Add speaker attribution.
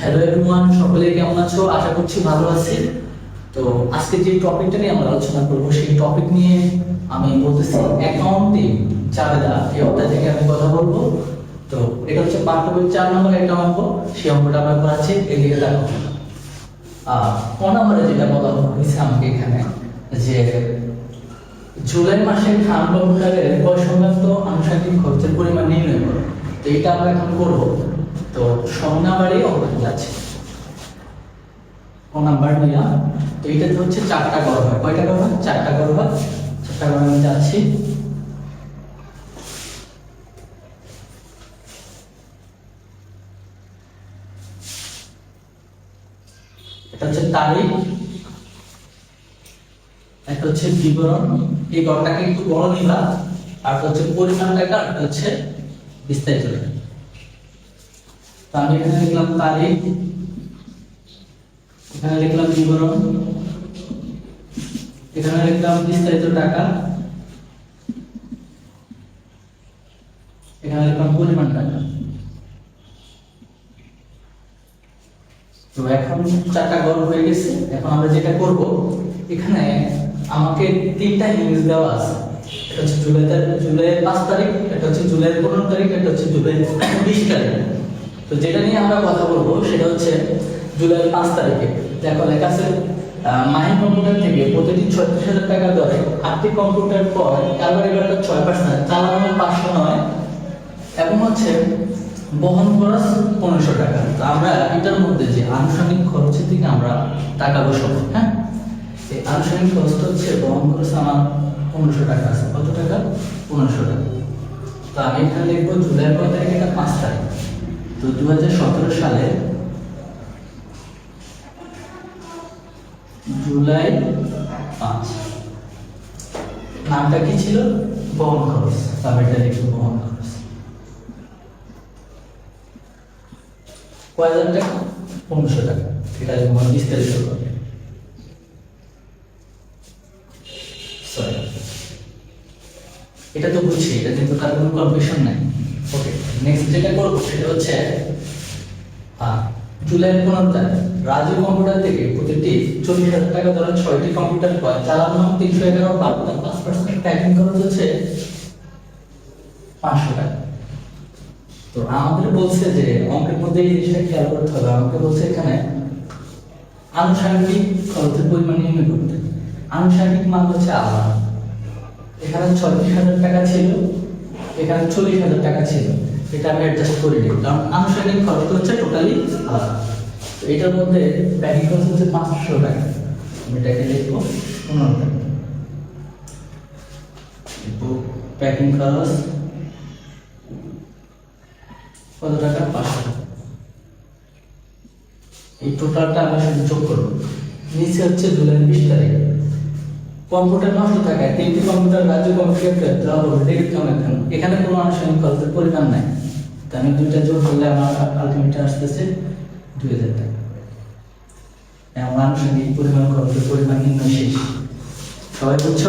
Speaker 1: Hello everyone সকলে কেমন আছো? আশা করছি ভালো আছি। তো আজকে যে টপিকটা নিয়ে আমরা আলোচনা করব, সেই টপিক নিয়ে আমি বলতেছি অ্যাকাউন্টিং চাবেদা এই অধ্যায় থেকে আমি কথা বলব। তো এটা হচ্ছে পাঠ্য বই চার নম্বর একটা অঙ্ক। সেই অঙ্কটা আমরা করাচ্ছি এদিকে দেখো। ক নম্বরে যেটা বলা হয়েছে আমাকে এখানে, যে জুলাই মাসে খান ক্রয় সংক্রান্ত আনুষঙ্গিক খরচের পরিমাণ নির্ণয় করো। তো এটা আমরা এখন করব। তো সংজ্ঞাবারে অঙ্কটা যাচ্ছে। ক নাম্বার নিলাম। তো এটাতে হচ্ছে চারটা করো হয় কয়টা হয় চারটা হয় চারটা করো আমি যাচ্ছি। এটা হচ্ছে তারিখ। একটা হচ্ছে বিবরণ। এই গড়টাকে একটু বড় নিবা। আর হচ্ছে পরিমাণ টাকা আর হচ্ছে বিস্তারিত টাকা তো আমি এখানে লিখলাম তারিখ। এখানে লিখলাম বিবরণ। এখানে লিখলাম বিস্তারিত টাকা। এখানে লিখলাম পরিমাণ টাকা। তো এখন চারটা গড় হয়ে গেছে। এখন আমরা যেটা করব, এখানে আমাকে তিনটা ইংলিশ দেওয়া আছে। এটা হচ্ছে জুলাই জুলাইয়ের পাঁচ তারিখ, এটা হচ্ছে জুলাইয়ের পনেরো তারিখ, এটা হচ্ছে জুলাইয়ের বিশ তারিখ। তো যেটা নিয়ে আমরা কথা বলব সেটা হচ্ছে জুলাই পাঁচ তারিখে। দেখো, লেখা আছে কম্পিউটার থেকে প্রতিদিন ছত্রিশ হাজার টাকা দরে আটটি কম্পিউটার পর এবার এবার ছয় পার্সেন্ট চালানো পাঁচশো নয়। এবং হচ্ছে বহন খরচ পনেরোশো টাকা। তো আমরা এটার মধ্যে যে আনুষঙ্গিক খরচের দিকে আমরা টাকা বসাবো হ্যাঁ? এই আনুষঙ্গিক খরচটা হচ্ছে বহন খরচ আমার পনেরোশো টাকা আছে। কত টাকা? পনেরোশো টাকা। তো আমি এখানে লিখব জুলাই কয় তারিখ এটা পাঁচ তারিখ। তো দু হাজার সতেরো সালে জুলাই পাঁচ। নামটা কি ছিল? বহন খরচ। তবে এটা লিখব বহন খরচ। টাকা? পনেরোশো টাকা। এটা বিস্তারিত করবে এটা তো বুঝছি, এটা কিন্তু তার কোনো কনফিউশন নাই। ওকে নেক্সট যেটা করব সেটা হচ্ছে জুলাই পনেরো তারিখ রাজু কম্পিউটার থেকে প্রতিটি চল্লিশ হাজার টাকা ধরে ছয়টি কম্পিউটার পায় চালানো তিনশো এগারো বারোটা পাঁচ পার্সেন্ট প্যাকিং খরচ হচ্ছে পাঁচশো টাকা। তো আমাদের বলছে যে, অঙ্কের মধ্যে এই জিনিসটা খেয়াল করতে হবে। আমাকে বলছে এখানে, আনুষঙ্গিক খরচের পরিমাণ নির্ণয় করতে। আনুষঙ্গিক মান হচ্ছে আলাদা এখানে ছত্রিশ হাজার টাকা ছিল, এখানে চল্লিশ হাজার টাকা ছিল। এটা আমি অ্যাডজাস্ট করে দিই কারণ আনুষঙ্গিক খরচ হচ্ছে টোটালি আলাদা। এটার মধ্যে প্যাকিং খরচ হচ্ছে পাঁচশো টাকা। আমি এটাকে লিখব পনেরো টাকা। প্যাকিং খরচ। কত টাকা? পাঁচশো। এই টোটালটা আমি শুধু যোগ করব। নিচে হচ্ছে জুলাই বিশ তারিখ। কম্পিউটার নষ্ট থাকায় তিনটি কম্পিউটার রাজ্য কম্পিউটার দেওয়া ডেবিট কেন এখানে কোনো আনুষঙ্গিক খরচের পরিমাণ নাই। তো আমি দুইটা যোগ করলে আমার আলটিমেটটা আসতেছে দুই হাজার টাকা। আনুষঙ্গিক পরিমাণ, খরচের পরিমাণ নিম্ন শেষ। সবাই বুঝছ?